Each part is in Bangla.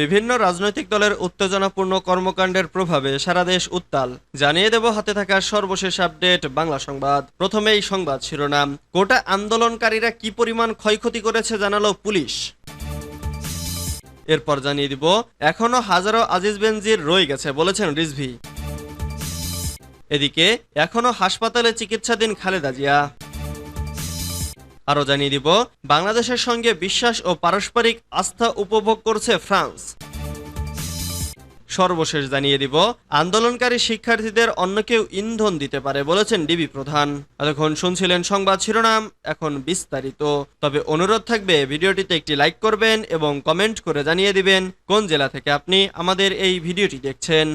বিভিন্ন রাজনৈতিক দলের উত্তেজনাপূর্ণ কর্মকাণ্ডের প্রভাবে সারা দেশ উত্তাল। জানিয়ে দেব হাতে থাকা সর্বশেষ আপডেট, বাংলা সংবাদ। প্রথমেই সংবাদ শিরোনাম। কোটা আন্দোলনকারীরা কি পরিমাণ ক্ষয়ক্ষতি করেছে জানালো পুলিশ। এরপর জানিয়ে দিব, এখনও হাজারো আজিজ বেনজির রয়ে গেছে, বলেছেন রিজভি। এদিকে, এখনও হাসপাতালে চিকিৎসাধীন খালেদা জিয়া। আরও জানিয়ে দিব, বাংলাদেশের সঙ্গে বিশ্বাস ও পারস্পরিক আস্থা উপভোগ করছে ফ্রান্স। সর্বশেষ জানিয়ে দিব, আন্দোলনকারী শিক্ষার্থীদের অন্য কেউ ইন্ধন দিতে পারে বলেছেন ডিবি প্রধান। এতক্ষণ শুনছিলেন সংবাদ শিরোনাম, এখন বিস্তারিত। তবে অনুরোধ থাকবে, ভিডিওটিতে একটি লাইক করবেন এবং কমেন্ট করে জানিয়ে দিবেন কোন জেলা থেকে আপনি আমাদের এই ভিডিওটি দেখছেন।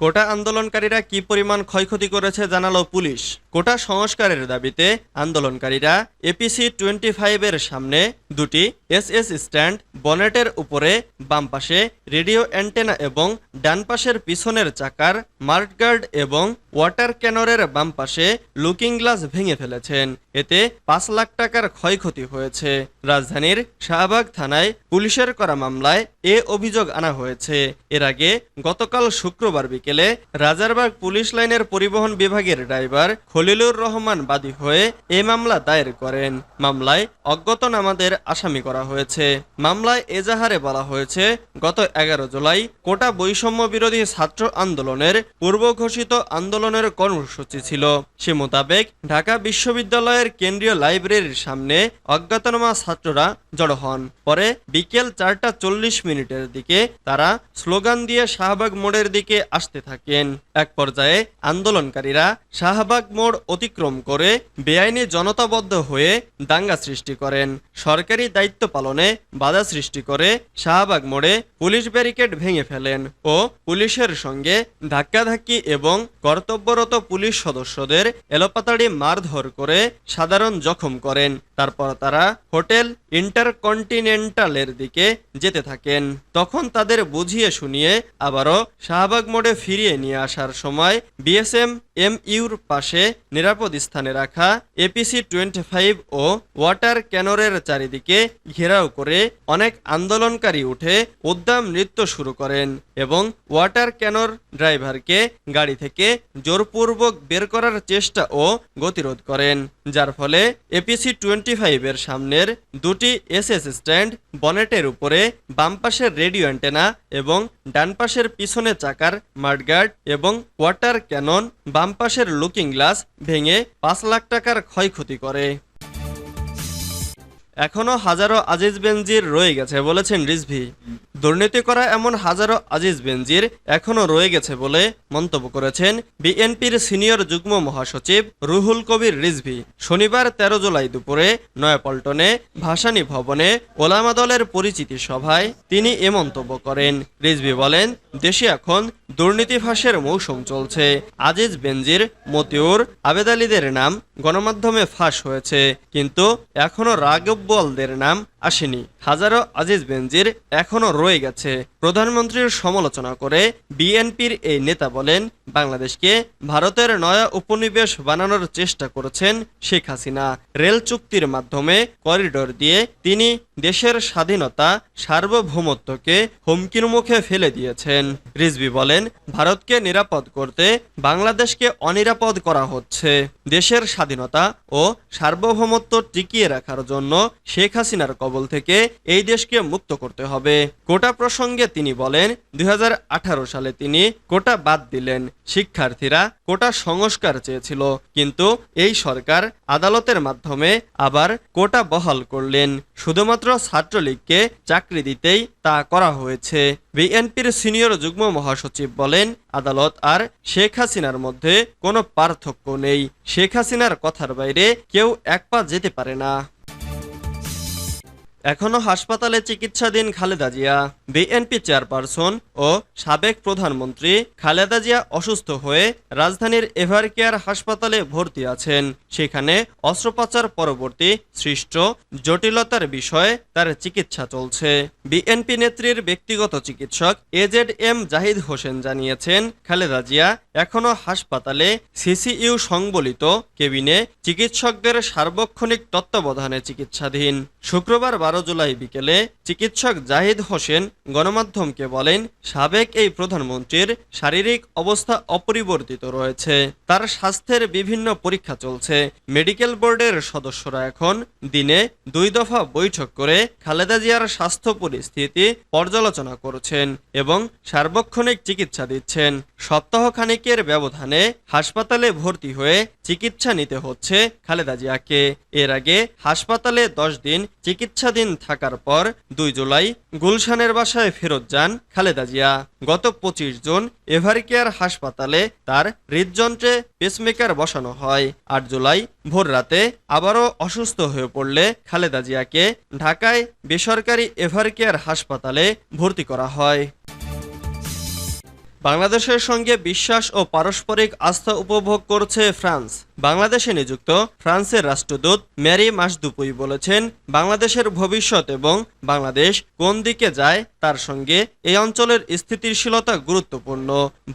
কোটা আন্দোলনকারীরা কি পরিমাণ ক্ষয়ক্ষতি করেছে জানালো পুলিশ। কোটা সংস্কারের দাবিতে আন্দোলনকারীরা এপিসি টোয়েন্টি ফাইভের সামনে দুটি এসএস স্ট্যান্ড বনেটের উপরে বাম পাশে রেডিও অ্যান্টেনা এবং ডান পাশের পিছনের চাকার মার্টগার্ড এবং ওয়াটার ক্যানরের বাম পাশে লুকিং গ্লাস ভেঙে ফেলেছেন। এতে পাঁচ লাখ টাকার ক্ষয়ক্ষতি হয়েছে। রাজধানীর শাহবাগ থানায় পুলিশের করা মামলায় এ অভিযোগ আনা হয়েছে। এর আগে গতকাল শুক্রবার বিকেলে রাজারবাগ পুলিশ লাইনের পরিবহন বিভাগের ড্রাইভার খলিলুর রহমান বাদী হয়ে এ মামলা দায়ের করেন। মামলায় অজ্ঞাতনামাদের আসামি করা হয়েছে। মামলায় এজাহারে বলা হয়েছে, গত এগারো জুলাই কোটা বৈষম্য বিরোধী ছাত্র আন্দোলনের পূর্ব ঘোষিত আন্দোলনের কর্মসূচি ছিল। সে মোতাবেক ঢাকা বিশ্ববিদ্যালয়ের কেন্দ্রীয় লাইব্রেরির সামনে অজ্ঞাতনামা ছাত্ররা জড়ো হন। পরে বিকেল চারটা চল্লিশ মিনিটের দিকে তারা স্লোগান দিয়ে শাহবাগ মোড়ের দিকে আসতে থাকেন। এক পর্যায়ে আন্দোলনকারীরা শাহবাগ মোড় অতিক্রম করে বেআইনি জনতাবদ্ধ হয়ে দাঙ্গা সৃষ্টি করেন। সরকারি দায়িত্ব পালনে বাধা সৃষ্টি করে শাহবাগ মোড়ে পুলিশ ব্যারিকেড ভেঙে ফেলেন ও পুলিশের সঙ্গে ধাক্কাধাক্কি এবং কর্তব্যরত পুলিশ সদস্যদের এলোপাতাড়ি মারধর করে সাধারণ জখম করেন। তারপর তারা হোটেল ইন্টারকন্টিনেন্টালের দিকে যেতে থাকেন। তখন তাদের বুঝিয়ে শুনিয়ে আবারও শাহবাগ মোড়ে ফিরিয়ে নিয়ে আসার সময় বিএসএম এম ইউর পাশে নিরাপদ স্থানে রাখা এপিসি টোয়েন্টি ফাইভ ও ওয়াটার ক্যানরের চারিদিকে ঘেরাও করে অনেক আন্দোলনকারী উঠে উদ্দাম নৃত্য শুরু করেন এবং ওয়াটার ক্যানর ড্রাইভারকে গাড়ি থেকে জোরপূর্বক বের করার চেষ্টা ও গতিরোধ করেন, যার ফলে এপিসি টোয়েন্টি ফাইভের সামনের দুটি এসএস স্ট্যান্ড বনেটের উপরে বাম পাশের রেডিও অ্যান্টেনা এবং ডান পাশের পিছনে চাকার মার্ডগার্ড এবং ওয়াটার ক্যানন বাম পাশের লুকিং গ্লাস ভেঙে পাঁচ লাখ টাকার ক্ষয়ক্ষতি করে। এখনও হাজারো আজিজ বেনজির রয়ে গেছে বলেছেন রিজভি। দুর্নীতি করা এমন হাজারো আজিজ বেনজির এখনও রয়ে গেছে বলে মন্তব্য করেছেন বিএনপির সিনিয়র যুগ্ম মহাসচিব রুহুল কবির রিজভি। শনিবার তেরো জুলাই দুপুরে নয়াপল্টনে ভাসানী ভবনে ওলামা দলের পরিচিতি সভায় তিনি এ মন্তব্য করেন। রিজভি বলেন, দেশে এখন দুর্নীতি ফাঁসের মৌসুম চলছে। আজিজ বেনজির, মতিউর, আবেদ আলীদের নাম গণমাধ্যমে ফাঁস হয়েছে। কিন্তু এখনও রাগব্বলদের নাম আসেনি। হাজারো আজিজ বেনজির এখনও রয়ে গেছে। প্রধানমন্ত্রীর সমালোচনা করে বিএনপির এই নেতা বলেন, বাংলাদেশকে ভারতের নয়া উপনিবেশ বানানোর চেষ্টা করেছেন শেখ হাসিনা। রেল চুক্তির মাধ্যমে করিডোর দিয়ে তিনি দেশের স্বাধীনতা, সার্বভৌমত্বকে হুমকির মুখে ফেলে দিয়েছেন। রিজভি বলেন, ভারতকে নিরাপদ করতে বাংলাদেশকে অনিরাপদ করা হচ্ছে। দেশের স্বাধীনতা ও সার্বভৌমত্ব টিকিয়ে রাখার জন্য শেখ হাসিনার কবল থেকে এই দেশকে মুক্ত করতে হবে। কোটা প্রসঙ্গে তিনি বলেন, দুই হাজার আঠারো সালে তিনি কোটা বাদ দিলেন। শিক্ষার্থীরা কোটা সংস্কার চেয়েছিল, কিন্তু এই সরকার আদালতের মাধ্যমে আবার কোটা বহাল করলেন। শুধুমাত্র ছাত্রলীগকে চাকরি দিতেই তা করা হয়েছে। বিএনপির সিনিয়র যুগ্ম মহাসচিব বলেন, আদালত আর শেখ হাসিনার মধ্যে কোনো পার্থক্য নেই। শেখ হাসিনার কথার বাইরে কেউ এক পা যেতে পারে না। এখনও হাসপাতালে চিকিৎসাধীন খালেদা জিয়া, বিএনপি চেয়ারপারসন ও সাবেক প্রধানমন্ত্রী খালেদা জিয়া অসুস্থ হয়ে রাজধানীর এভারকেয়ার হাসপাতালে ভর্তি আছেন। সেখানে অস্ত্রোপচার পরবর্তী সৃষ্ট জটিলতার বিষয়ে তার চিকিৎসা চলছে। বিএনপি নেত্রীর ব্যক্তিগত চিকিৎসক এজেড এম জাহিদ হোসেন জানিয়েছেন, খালেদা জিয়া এখনও হাসপাতালে সিসিইউ সংবলিত কেবিনে চিকিৎসকদের সার্বক্ষণিক তত্ত্বাবধানে চিকিৎসাধীন। শুক্রবার বারো জুলাই বিকেলে চিকিৎসক জাহিদ হোসেন গণমাধ্যমকে বলেন, সাবেক এই প্রধানমন্ত্রীর শারীরিক অবস্থা অপরিবর্তিত রয়েছে। তার স্বাস্থ্যের বিভিন্ন পরীক্ষা চলছে। মেডিকেল বোর্ডের সদস্যরা এখন দিনে দুই দফা বৈঠক করে খালেদা জিয়ার স্বাস্থ্য পরিস্থিতি পর্যালোচনা করছেন এবং সার্বক্ষণিক চিকিৎসা দিচ্ছেন। সপ্তাহ খানিকের ব্যবধানে হাসপাতালে ভর্তি হয়ে চিকিৎসা নিতে হচ্ছে খালেদা জিয়াকে। এর আগে হাসপাতালে দশ দিন চিকিৎসাধীন থাকার পর দুই জুলাই গুলশানের বাসায় ফেরত যান খালেদা জিয়া। গত পঁচিশ জুন এভারকেয়ার হাসপাতালে তার হৃদযন্ত্রে পেসমেকার বসানো হয়। আট জুলাই ভোর রাতে আবারও অসুস্থ হয়ে পড়লে খালেদা জিয়াকে ঢাকায় বেসরকারি এভারকেয়ার হাসপাতালে ভর্তি করা হয়। বাংলাদেশের সঙ্গে বিশ্বাস ও পারস্পরিক আস্থা উপভোগ করছে ফ্রান্স। বাংলাদেশে নিযুক্ত ফ্রান্সের রাষ্ট্রদূত ম্যারি মাসদুপুই বলেছেন, বাংলাদেশের ভবিষ্যৎ এবং বাংলাদেশ কোন দিকে যায় তার সঙ্গে এই অঞ্চলের স্থিতিশীলতা গুরুত্বপূর্ণ।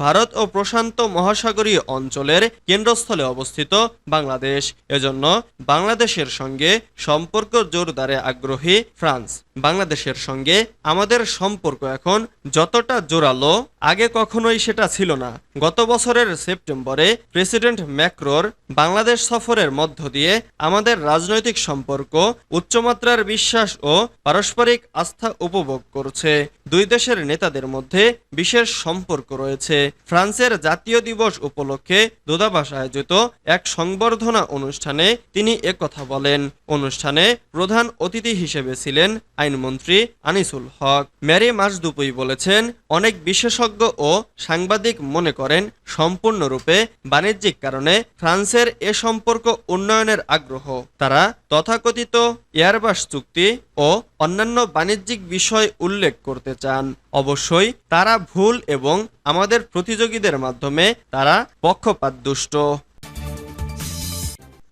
ভারত ও প্রশান্ত মহাসাগরীয় অঞ্চলের কেন্দ্রস্থলে অবস্থিত বাংলাদেশ। এজন্য বাংলাদেশের সঙ্গে সম্পর্ক জোরদারে আগ্রহী ফ্রান্স। বাংলাদেশের সঙ্গে আমাদের সম্পর্ক এখন যতটা জোরালো, আগে কখনোই সেটা ছিল না। গত বছরের সেপ্টেম্বরে প্রেসিডেন্ট ম্যাক্রোর বাংলাদেশ সফরের মধ্য দিয়ে আমাদের রাজনৈতিক সম্পর্ক, উচ্চমাত্রার বিশ্বাস ও পারস্পরিক আস্থা উপভোগ করছে। দুই দেশের নেতাদের মধ্যে বিশেষ সম্পর্ক রয়েছে। ফ্রান্সের জাতীয় দিবস উপলক্ষে দূতাবাস আয়োজিত এক সংবর্ধনা অনুষ্ঠানে তিনি একথা বলেন। অনুষ্ঠানে প্রধান অতিথি হিসেবে ছিলেন আইনমন্ত্রী আনিসুল হক। ম্যারি মাসদুপুই বলেছেন, অনেক বিশেষজ্ঞ ও সাংবাদিক মনে করেন, সম্পূর্ণরূপে বাণিজ্যিক কারণে ফ্রান্সের এ সম্পর্ক উন্নয়নের আগ্রহ। তারা তথাকথিত এয়ারবাস চুক্তি ও অন্যান্য বাণিজ্যিক বিষয় উল্লেখ করতে চান। অবশ্যই তারা ভুল এবং আমাদের প্রতিযোগীদের মাধ্যমে তারা পক্ষপাত দুষ্ট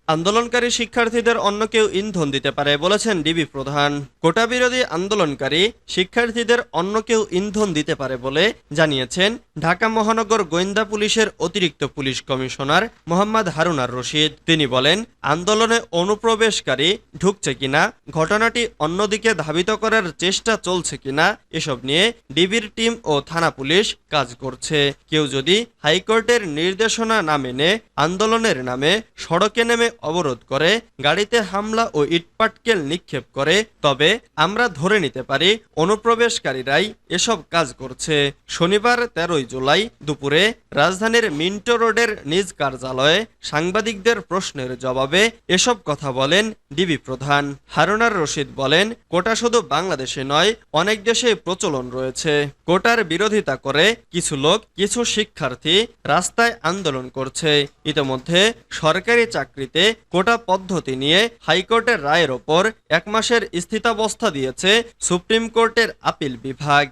আন্দোলনকারী শিক্ষার্থীদের অন্য কেউ ইন্ধন দিতে পারে বলেছেন ডিবি প্রধান। কোটা বিরোধী আন্দোলনকারী শিক্ষার্থীদের অন্য কেউ ইন্ধন দিতে পারে বলে জানিয়েছেন ঢাকা মহানগর গোয়েন্দা পুলিশের অতিরিক্ত পুলিশ কমিশনার মোহাম্মদ হারুনার রশিদ। তিনি বলেন, আন্দোলনে অনুপ্রবেশকারী ঢুকছে কিনা, ঘটনাটি অন্যদিকে ধাবিত করার চেষ্টা চলছে কিনা, এসব নিয়ে ডিবির টিম ও থানা পুলিশ কাজ করছে। কেউ যদি হাইকোর্টের নির্দেশনা না মেনে আন্দোলনের নামে সড়কে নেমে অবরোধ করে, গাড়িতে হামলা ও ইটপাটকেল নিক্ষেপ করে, তবে আমরা ধরে নিতে পারি অনুপ্রবেশকারীরাই এসব কাজ করছে। শনিবার তেরোই জুলাই দুপুরে রাজধানীর মিন্টো রোডের নিজ কার্যালয়ে সাংবাদিকদের প্রশ্নের জবাবে এসব কথা বলেন ডিবি প্রধান। হারুনার রশিদ বলেন, কোটা শুধু বাংলাদেশে নয়, অনেক দেশে প্রচলন রয়েছে। কোটার বিরোধিতা করে কিছু লোক, কিছু শিক্ষার্থী রাস্তায় আন্দোলন করছে। ইতোমধ্যে সরকারি চাকরিতে কোটা পদ্ধতি নিয়ে হাইকোর্টের রায়ের ওপর এক মাসের স্থিতাবস্থা দিয়েছে সুপ্রিম কোর্টের আপিল বিভাগ।